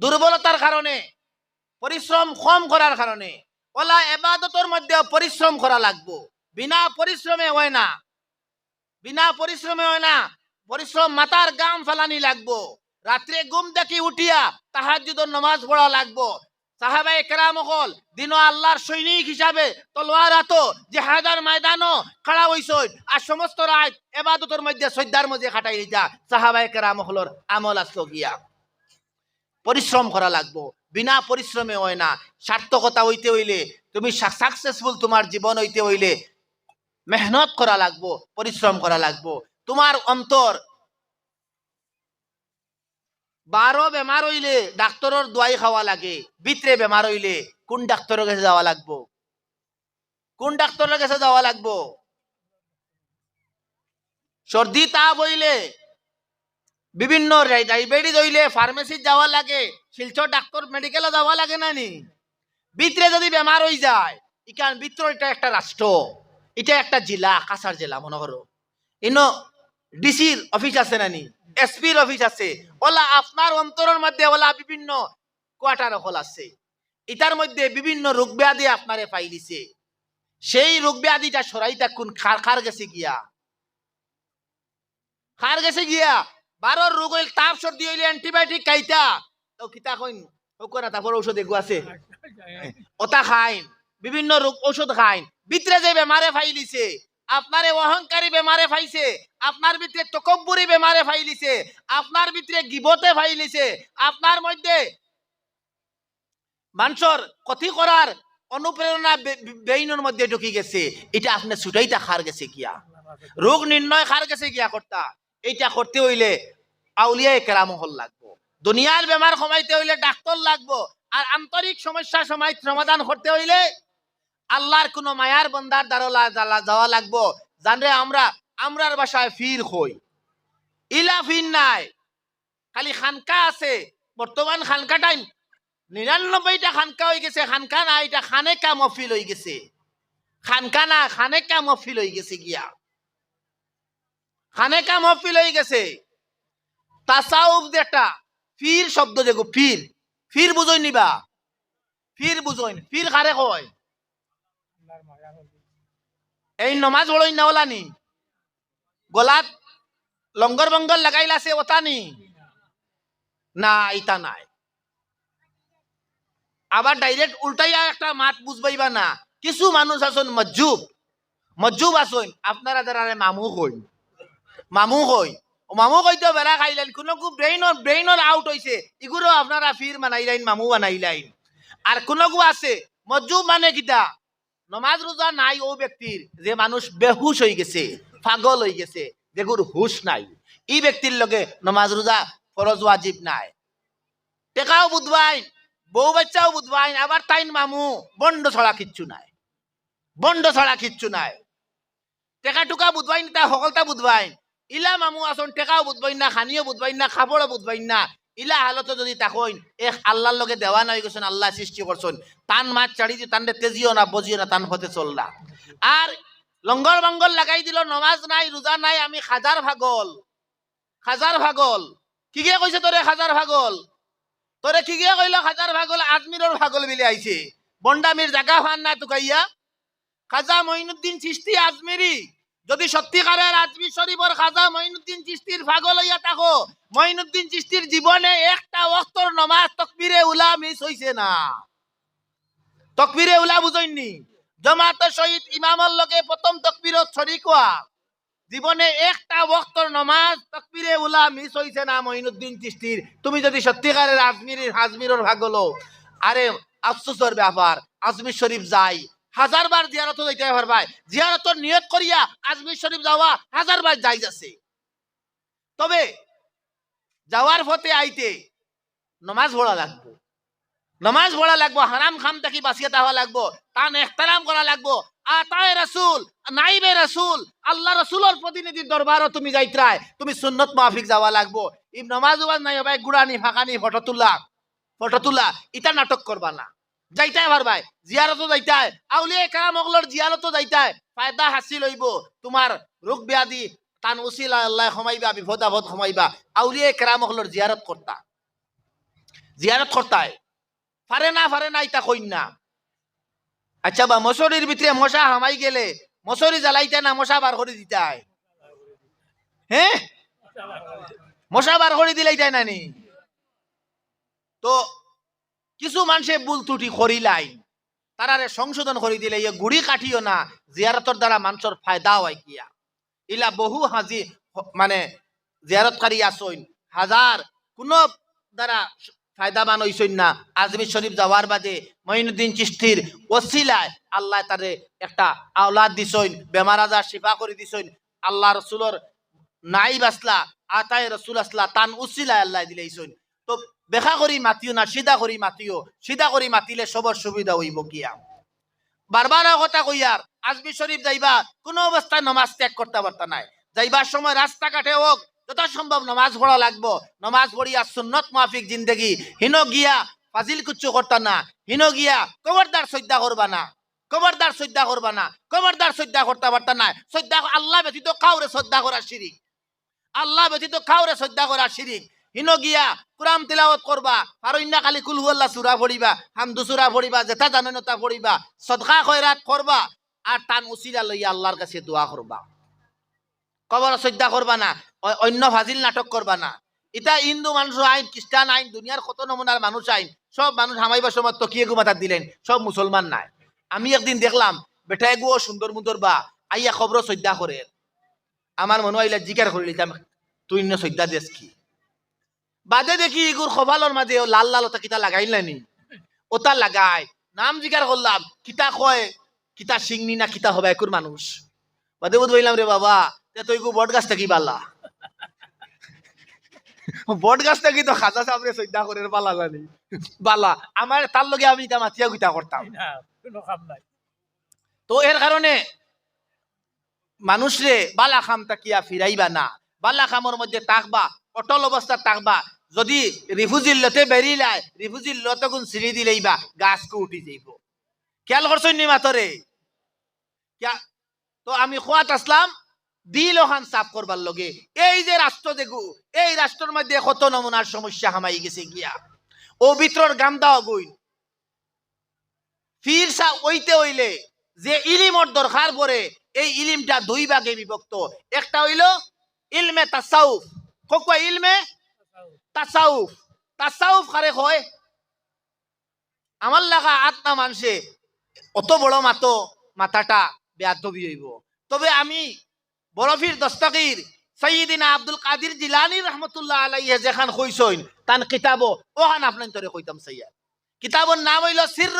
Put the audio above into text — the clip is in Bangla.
দুর্বলতার কারণে, পরিশ্রম কম করার কারণে, ওলা এবাদতর মধ্যে পরিশ্রম করা লাগবো। বিনা পরিশ্রমে হয় না। বিনা পরিশ্রমে হয় না। পরিশ্রম মাথার গাম ফালানি লাগবো। রাত্রে ঘুম দেখি উঠিয়া তাহাজুদর নমাজ পড়া লাগবো। সাহাবাই কেরাম হল দিন আল্লাহর সৈনিক হিসাবে তলোয়ার হাতো জেহাদার ময়দানও খাড়া হইসই। আর সমস্ত রাত এবাদতের মধ্যে সৈদ্যার মধ্যে খাটাই যা সাহাবাই কেরাম হলর আমল আসলো গিয়া। পরিশ্রম করা লাগবো। বিনা পরিশ্রমে হয় না। সার্থকতা হইতে হইলে, তুমি সাকসেসফুল তোমার জীবন হইতে হইলে মেহনত করা লাগবো, পরিশ্রম করা লাগবো। তোমার অন্তর বারো বেমার হইলে ডাক্তরের দোয়াই খাওয়া লাগে। ভিতরে বেমার হইলে কোন ডাক্তারের কাছে যাওয়া লাগবো? কোন ডাক্তারের কাছে যাওয়া লাগবো? সর্দি, তাপ হইলে বিভিন্ন ডায়াবেটিস হইলে ফার্মেসি যাওয়া লাগে, শিলচর ডাক্তার মেডিকেলে যাওয়া লাগে না নি? ভিতরে যদি বেমার হয়ে যায়, ইকান ভিতর এটা একটা রাষ্ট্র, এটা একটা জেলা কাছার জেলা, মনে করো। ইনো ডিসির অফিস আছে না নি? এসপির অফিস আছে। ওলা আপনার অন্তরের মধ্যে ওলা বিভিন্ন কোয়ার্টার হল আছে। এটার মধ্যে বিভিন্ন রোগ ব্যাধি আপনারে পাইলিছে সেই রোগ ব্যাধিটা সরাইতা কোন খার খার গেছে গিয়া। খার গেছে গিয়া বারোর রোগ হইল তাপ সর্দি হইলে অ্যান্টিবায়োটিক খাইতা। তো কিতা কইন? ও করে তারপর ঔষধ এগু আছে। ওটা খাইন। বিভিন্ন রোগ ঔষধ খাইন। ভিতরে যে বেমারে ফাইলিছে, আপনারে অহংকারী বেমারে ফাইছে, আপনার ভিতরে তকব্বুরি বেমারে ফাইলিছে, আপনার ভিতরে গিবতে ফাইলিছে, আপনার মধ্যে মানুষের ক্ষতি করার অনুপ্রেরণা বেইনের মধ্যে ঢুকি গেছে। এটা আপনি ছুটাইটা খার গেছে গিয়া রোগ নির্ণয় খার গেছে গিয়া কর্তা। এইটা করতে হইলে আউলিয়ায় কেরাম হল লাগবো। দুনিয়ার বেমার কমাইতে হইলে ডাক্তার লাগবো। আর আন্তরিক সমস্যা সময় সমাধান করতে হইলে আল্লাহর কোন মায়ার বন্দার দ্বারা যাওয়া লাগবো। জানরে আমরা, আমরার বাসায় ফির হই। ইলা ফির নাই। খালি খানকা আছে। বর্তমান খানকা টাইম নিরানব্বইটা খানকা হয়ে গেছে, খানকা না এটা খানেকা মফিল হয়ে গেছে। খানকা না, খানেকা মফিল হয়ে গেছে গিয়া। খানেকা মফিল হয়ে গেছে। তাসাউফ যেটা ফির শব্দ দেখো ফির ফির বুঝই নিবা। ফির বুঝই ফির খারে কয়? এই নমাজ পড়ই না ওলানি। গলাত লঙ্গর বঙ্গর লাগাইলাছে ওটা নি না, ইতা নাই। আবার ডাইরেক্ট উল্টাইয়া একটা মাত বুঝবাইবা না। কিছু মানুষ আছেন মজ্জুব। মজ্জুব আছেন, আপনারা যারা মামু কই মামু কই মামু কইতে বেড়া খাইলেন। কোনো ব্রেইনর ব্রেইনর আউট হইছে ইগুলো আপনারা ফির বানাইলাইন মামু বানাইলাইন আর কোনো আছে মজ্জুব মানে কিতা? নমাজ রোজা নাই ও ব্যক্তির যে মানুষ বেহুশ হয়ে গেছে, পাগল হয়ে গেছে যেগুর হুশ নাই। ই ব্যক্তির লগে নমাজ রোজা ফরজ ওয়াজিব নাই। টেকাও বুধবাইন বউ বাচ্চাও বুধবাইন আবার তাইন মামু বন্ড ছড়া কিচ্ছু নাই। বন্ড ছড়া কিচ্ছু নাই। টেকা টুকা বুধবাইন তা সকলটা বুধবাইন ইলা মামু আসন টেকাও বুধবাইন না খানিও বুধবাইন না খাবরও বুধবাইন না ইলা হালতো যদি তাকইন এক আল্লাহর লগে দেওয়া নাই গেছেন আল্লাহ সৃষ্টি করছেন তান মাছ চাড়ি দিয়ে তানরে তেজিও না, বজিও না, তান হতে চললা আর লঙ্গর বঙ্গল লাগাই দিল, নমাজ নাই রোজা নাই, আমি হাজার ভাগল। হাজার ভাগল। কি গে কইছে তোরে হাজার ভাগল? তোরে কি গে কইল হাজার ভাগল আজমিরর ভাগল বিলে আইছে বন্ডামির জাগা ফান না তুকাইয়া খাজা মঈনুদ্দিন চিস্তি আজমিরি যদি সত্যিকারের আজমির শরীফর খাজা মঈনুদ্দিন চিস্তির পাগল হইয়া থাকো, মঈনুদ্দিন চিস্তির জীবনে একটা অক্তর নমাজ তকবিরে উলা মিস হইছে না। তকবিরে উলা বুঝইনি জমাতে শহীদ ইমামর লগে প্রথম তকবিরত শরিক হওয়া। জীবনে একটা বক্তর নমাজ তকবিরে উলা মিস হইছে না মঈনুদ্দিন চিস্তির তুমি যদি সত্যিকারের আজমির আজমিরর ভাগল আরে আফসোসের ব্যাপার আজমির শরীফ যাই হাজার বার জিয়ারত যাইতে পারবাই জিয়ারতর নিয়ত করিয়া আজমির শরীফ যাওয়া হাজার বার যাই যাচ্ছে তবে যাওয়ার পথে আইতে নমাজ পড়া লাগবো। নমাজ পড়া লাগবো, হারাম খাম থাকি বাঁচিয়ে তাহা লাগবো, তান এহতারাম করা লাগবো। আতায় রাসূল, নাইবে রাসূল, আল্লাহ রাসূলের প্রতিনিধির দরবারও তুমি যাইত্রায়, তুমি সুন্নত মাফিক যাওয়া লাগবো। ইব নমাজ নাই, ভাই, গুড়ানি, ফাঁকানি, ফটো তুলা ফটো তুলা, ইটা নাটক করবা না। যাইতাই পারবাই জিয়ারতো যাইতাই। আউলিয়া কারাম অগলর জিয়ারতো যাইতাই। ফায়দা হাসিল হইব তোমার রোগ ব্যাধি তান উসিলা আল্লাহ সমাইবা, বিপদ আপদ সমাইবা। আউলিয়া কারাম অগলর জিয়ারত করতা জিয়ারত করতায় ফারে না ফারে না, ইতা কইন না। আচ্ছা বা মশরির ভিতরে মশা হামাই গেলে মশরি জ্বালাইতে না মশা বার করে দিতায় হ্যাঁ মশা বার করে দিলাই তাই নানি? তো কিছু মানুষে ভুল ত্রুটি করিলাই। তারারে সংশোধন করে দিলে ইয়ে গুড়ি কাটিও না, জিয়ারতর দ্বারা মানুষের ফায়দা হয় কিয়া। ইলা বহু হাজি মানে জিয়ারতকারী আসইন হাজার কোনো দ্বারা ফায়দাবান হইসইন না। আজমির শরীফ যাওয়ার বাদে মঈনুদ্দিন চিস্তির ওসিলায় আল্লাহ তারে একটা আওলাদ দিছইন বেমার আজার শিফা করে দিছইন আল্লাহ রসুলর নাই বাসলা আতায় রসুল আসলা তান উসিলায় আল্লাহ দিলেইছইন তো বেখা করি মাতিও না, সিধা করি মাতিও, সিধা করি মাতিলে সবর সুবিধা হইব গিয়া বারবার কথা কইয়ার আজমি শরীফ যাইবা, কোনো অবস্থায় নমাজ ত্যাগ করতে পারতা নাই। যাইবার সময় রাস্তাঘাটে হোক যত সম্ভব নমাজ পড়া লাগবো, নমাজ পড়িয়া সুন্নত মাফিক জিন্দগি, হিন গিয়া ফাজিল কুচ্ছু করতা না, হিন গিয়া কবরদার শ্রদ্ধা করবা না কবরদার শ্রদ্ধা করবা না কবরদার শ্রদ্ধা করতে পারতা না শ্রদ্ধা আল্লাহ ব্যতীত কাউরে শ্রদ্ধা করা শিরিক আল্লাহ ব্যতীত কাউরে শ্রদ্ধা করা শিরিক হিন গিয়া কুরাম তিলাওয়াত করবা, আর অন্য খালি কুলহু আল্লাহ সুরা পড়িবা, হামদু সুরা পড়িবা যেটা জানেন তা পড়িবা, সদকা খয়রাত করবা, আর টান উচিরা লইয়া আল্লাহর কাছে দোয়া করবা। কবর শ্রদ্ধা করবা না অন্য ফাজিল নাটক করবা না। এটা হিন্দু মানুষ আইন খ্রিস্টান আইন দুনিয়ার কত নমুনার মানুষ আইন, সব মানুষ হামাইবার সময় তকিয়ে গুমাতার দিলেন, সব মুসলমান নাই। আমি একদিন দেখলাম বেটায় গুও সুন্দর মুন্দর বা, আইয়া খবর শ্রদ্ধা করে আমার মনে হইলে জিকার করে লিতাম তুই শ্রদ্ধা দেশ কি? বাদে দেখি ইগুর খবালর মাঝে ও লাল লাল ওটা কিতা লাগাইলানি ওটা লাগায় নাম জিকার করলাম কিতা কয় কিতা সিংনি না কিতা হবে একুর মানুষ? বাদে বুধ বললাম রে বাবা তে তুই বট গাছটা থাকি বালা বট গাছটা কি তো খাজা সামনে শ্রদ্ধা করে বালা জানি? বালা আমার তার লগে আমি এটা মাতিয়া গুতা করতাম তো এর কারণে মানুষরে বালা খাম তাকিয়া ফিরাইবা না। বালা খামর মধ্যে তাকবা অটল অবস্থা তাকবা। যদি রিফুজির লতে বেরিলাই রিফুজির লতে গুণ সিঁড়ি দিলেইবা গাছকে উঠি যাইব। খেয়াল করছেন নি মাতরে তো আমি খোয়াত আসলাম দিল ওখান সাফ করবার লগে। এই যে রাষ্ট্র দেখু এই রাষ্ট্রের মধ্যে কত নমুনার সমস্যা হামাই গেছে গিয়া? ও ভিতর গাম দাও গই ফিরসা ওইতে হইলে যে ইলিমর দরকার পড়ে এই ইলিমটা দুই ভাগে বিভক্ত। একটা হইল ইলমে তাসাউফ কোকবা ইলমে? তাসাউফ তাসাউফ কারে হয় আমার লাগা আত্মা মানুষে অত বড় মাতো, মাথাটা বেয়াদবি হইব। তবে আমি বরফির দস্তগীর সৈয়দিনা আব্দুল কাদির জিলানি রহমতুল্লাহ আলাইহে যেখান কইসইন তান কিতাব ওহান আপনার তরে কইতাম সৈয়াদ কিতাবর নাম হইল সির